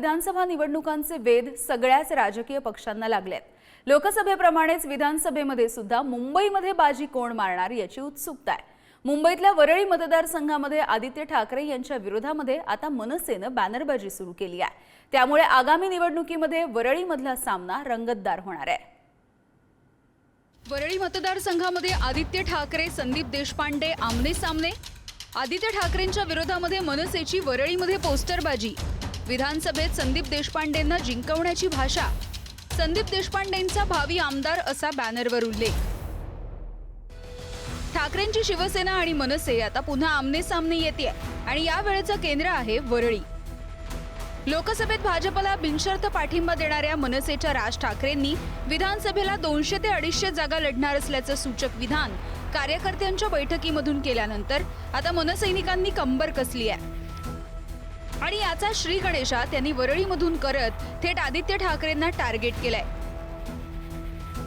विधानसभा निवडणुकांचे वेध सगळ्याच राजकीय पक्षांना लागलेत लोकसभेप्रमाणेच विधानसभेमध्ये सुद्धा मुंबईमध्ये बाजी कोण मारणार याची उत्सुकता आहे. मुंबईतल्या वरळी मतदारसंघामध्ये आदित्य ठाकरे यांच्या विरोधामध्ये आता मनसेनं बॅनरबाजी सुरू केली आहे. त्यामुळे आगामी निवडणुकीमध्ये वरळीमधला सामना रंगतदार होणार आहे. वरळी मतदारसंघामध्ये आदित्य ठाकरे संदीप देशपांडे आमने सामने. आदित्य ठाकरेंच्या विरोधामध्ये मनसेची वरळीमध्ये पोस्टरबाजी. विधानसभेत संदीप देशपांडेंना जिंकवण्याची भाषा. संदीप देशपांडेंचा भावी आमदार असा बॅनरवर उल्लेख. ठाकरेंची शिवसेना आणि मनसे आता पुन्हा आमने सामने येते आणि या वेळेचं केंद्र आहे वरळी. लोकसभेत भाजपला बिनशर्त पाठिंबा देणाऱ्या मनसेच्या राज ठाकरेंनी विधानसभेला दोनशे ते अडीचशे जागा लढणार असल्याचं सूचक विधान कार्यकर्त्यांच्या बैठकीमधून केल्यानंतर आता मनसैनिकांनी कंबर कसली आहे. आणि याचा श्री गणेशा त्यांनी वरळीमधून करत थेट आदित्य ठाकरेंना टार्गेट केलाय.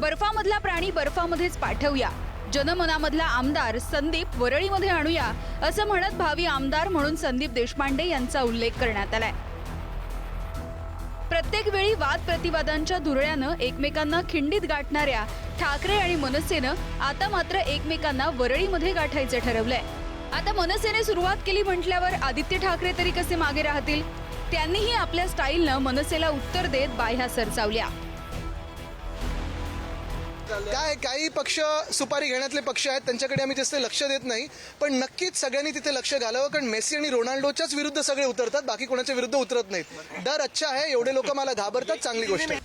बर्फामधला प्राणी बर्फामध्येच पाठवूया. जनमनामधला आमदार संदीप वरळीमध्ये आणूया असं म्हणत भावी आमदार म्हणून संदीप देशपांडे यांचा उल्लेख करण्यात आलाय. प्रत्येक वेळी वाद प्रतिवादांच्या धुरळ्यानं एकमेकांना खिंडीत गाठणाऱ्या ठाकरे आणि मनसेनं आता मात्र एकमेकांना वरळीमध्ये गाठायचं ठरवलंय. आता मनसेने सुरुवात केली म्हटल्यावर आदित्य ठाकरे तरी कसे मागे राहतील? त्यांनीही आपल्या स्टाईलनं मनसेला उत्तर देत बाह्या सरसावल्या काय काही पक्ष सुपारी घेण्यातले पक्ष आहेत त्यांच्याकडे आम्ही जास्त लक्ष देत नाही पण नक्कीच सगळ्यांनी तिथे लक्ष घालावं कारण मेसी आणि रोनाल्डोच्याच विरुद्ध सगळे उतरतात बाकी कोणाच्या विरुद्ध उतरत नाहीत. डर अच्छा आहे एवढे लोक मला घाबरतात चांगली गोष्ट आहे.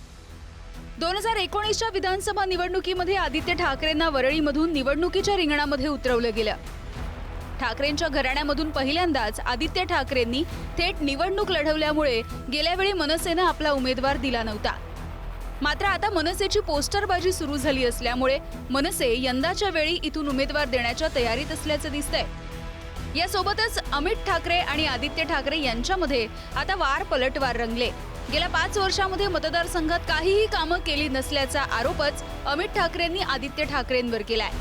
दोन हजार एकोणीसच्या विधानसभा निवडणुकीमध्ये आदित्य ठाकरेंना वरळीमधून निवडणुकीच्या रिंगणामध्ये उतरवलं गेलं. ठाकरेंच्या घराण्यामधून पहिल्यांदाच आदित्य ठाकरेंनी थेट निवडणूक लढवल्यामुळे गेल्यावेळी मनसेनं आपला उमेदवार दिला नव्हता. मात्र आता मनसेची पोस्टरबाजी सुरू झाली असल्यामुळे मनसे यंदाच्या वेळी इथून उमेदवार देण्याच्या तयारीत असल्याचं दिसतंय. यासोबतच अमित ठाकरे आणि आदित्य ठाकरे यांच्यामध्ये आता वार पलटवार रंगले. गेल्या पाच वर्षामध्ये मतदारसंघात काहीही कामं केली नसल्याचा आरोपच अमित ठाकरेंनी आदित्य ठाकरेंवर केलाय.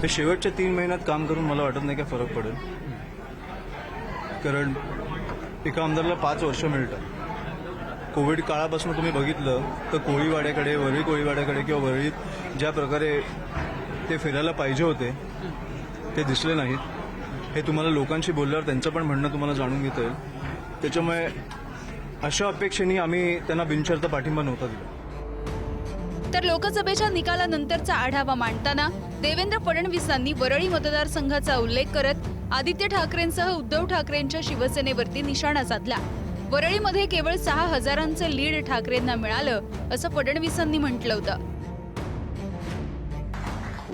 हे शेवटच्या तीन महिन्यात काम करून मला वाटत नाही काय फरक पडेल. कारण एका आमदारला पाच वर्ष मिळतात. कोविड काळापासून तुम्ही बघितलं तर कोळीवाड्याकडे वरळी कोळीवाड्याकडे किंवा वरळीत ज्या प्रकारे ते फिरायला पाहिजे होते ते दिसले नाहीत. हे तुम्हाला लोकांशी बोलल्यावर त्यांचं पण म्हणणं तुम्हाला जाणून घेता येईल. त्याच्यामुळे अशा अपेक्षेने आम्ही त्यांना बिनशर्त पाठिंबा नव्हता दिला. तर लोकसभेच्या निकालानंतरचा आढावा मांडताना देवेंद्र फडणवीसांनी वरळी मतदारसंघाचा उल्लेख करत आदित्य ठाकरेंसह उद्धव ठाकरेंच्या शिवसेनेवरती निशाणा साधला. वरळीमध्ये केवळ सहा हजारांचं लीड ठाकरेंना मिळालं असं फडणवीसांनी म्हटलं होतं.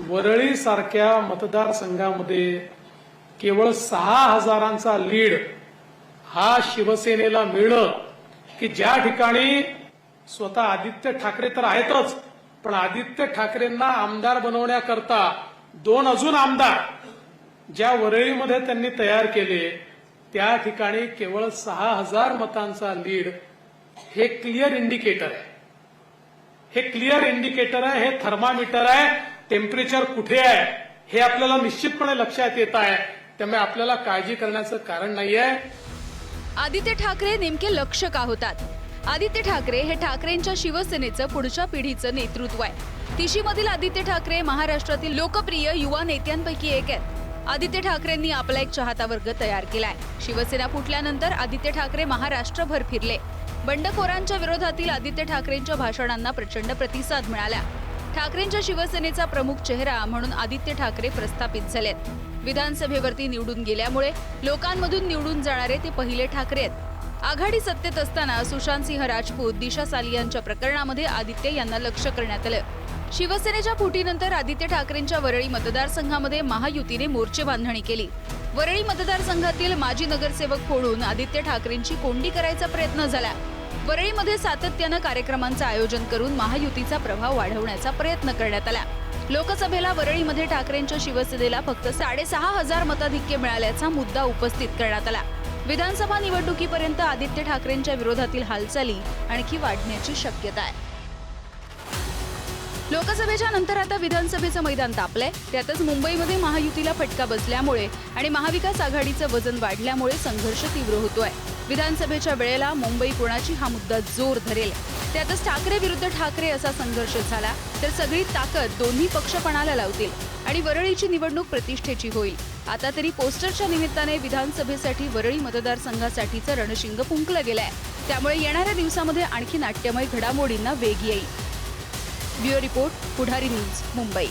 वरळी सारख्या मतदारसंघामध्ये केवळ सहा हजारांचा लीड हा शिवसेनेला मिळणं की ज्या ठिकाणी स्वतः आदित्य ठाकरे तर आहेतच पण आदित्य ठाकरेंना आमदार बनवण्याकरता दोन अजून आमदार ज्या वरळीमध्ये त्यांनी तयार केले त्या ठिकाणी केवळ सहा हजार मतांचा लीड हे क्लिअर इंडिकेटर आहे. हे क्लिअर इंडिकेटर आहे हे थर्मामीटर आहे टेम्परेचर कुठे आहे हे आपल्याला निश्चितपणे लक्षात येत आहे. त्यामुळे आपल्याला काळजी करण्याचं कारण नाहीये. आदित्य ठाकरे नेमके लक्ष का होतात आदित्य ठाकरे हे ठाकरेंच्या शिवसेनेचं पुढच्या पिढीचं नेतृत्व आहे. तिशीमधील आदित्य ठाकरे महाराष्ट्रातील लोकप्रिय युवा नेत्यांपैकी एक आहेत. आदित्य ठाकरेंनी आपला एक चाहता वर्ग तयार केलाय. शिवसेना फुटल्यानंतर आदित्य ठाकरे महाराष्ट्रभर फिरले. बंडखोरांच्या विरोधातील आदित्य ठाकरेंच्या भाषणांना प्रचंड प्रतिसाद मिळाला. ठाकरेंच्या शिवसेनेचा प्रमुख चेहरा म्हणून आदित्य ठाकरे प्रस्थापित झालेत. विधानसभेवरती निवडून गेल्यामुळे लोकांमधून निवडून जाणारे ते पहिले ठाकरे आहेत. आघाडी सत्तेत असताना सुशांत सिंह राजपूत दिशा सालियांच्या प्रकरणामध्ये आदित्य यांना लक्ष करण्यात आलं. शिवसेनेच्या फुटीनंतर आदित्य ठाकरेंच्या वरळी मतदारसंघामध्ये महायुतीने मोर्चे बांधणी केली. वरळी मतदारसंघातील माजी नगरसेवक फोडून आदित्य ठाकरेंची कोंडी करायचा प्रयत्न झाला. वरळीमध्ये सातत्यानं कार्यक्रमांचं आयोजन करून महायुतीचा प्रभाव वाढवण्याचा प्रयत्न करण्यात आला. लोकसभेला वरळीमध्ये ठाकरेंच्या शिवसेनेला फक्त साडेसहा हजार मताधिक्य मिळाल्याचा मुद्दा उपस्थित करण्यात आला. विधानसभा निवडणुकीपर्यंत आदित्य ठाकरेंच्या विरोधातील हालचाली आणखी वाढण्याची शक्यता आहे. लोकसभेच्या नंतर आता विधानसभेचं मैदान तापलंय. त्यातच मुंबईमध्ये महायुतीला फटका बसल्यामुळे आणि महाविकास आघाडीचं वजन वाढल्यामुळे संघर्ष तीव्र होतोय. विधानसभेच्या वेळेला मुंबई कोणाची हा मुद्दा जोर धरेल? त्यातच ठाकरे विरुद्ध ठाकरे असा संघर्ष झाला तर सगळी ताकद दोन्ही पक्षपणाला लावतील आणि वरळीची निवडणूक प्रतिष्ठेची होईल. आता तरी पोस्टरच्या निमित्ताने विधानसभेसाठी वरळी मतदारसंघासाठीचं रणशिंग फुंकलं गेलंय. त्यामुळे येणाऱ्या दिवसामध्ये आणखी नाट्यमय घडामोडींना वेग येईल. Bureau report Pudhari news Mumbai.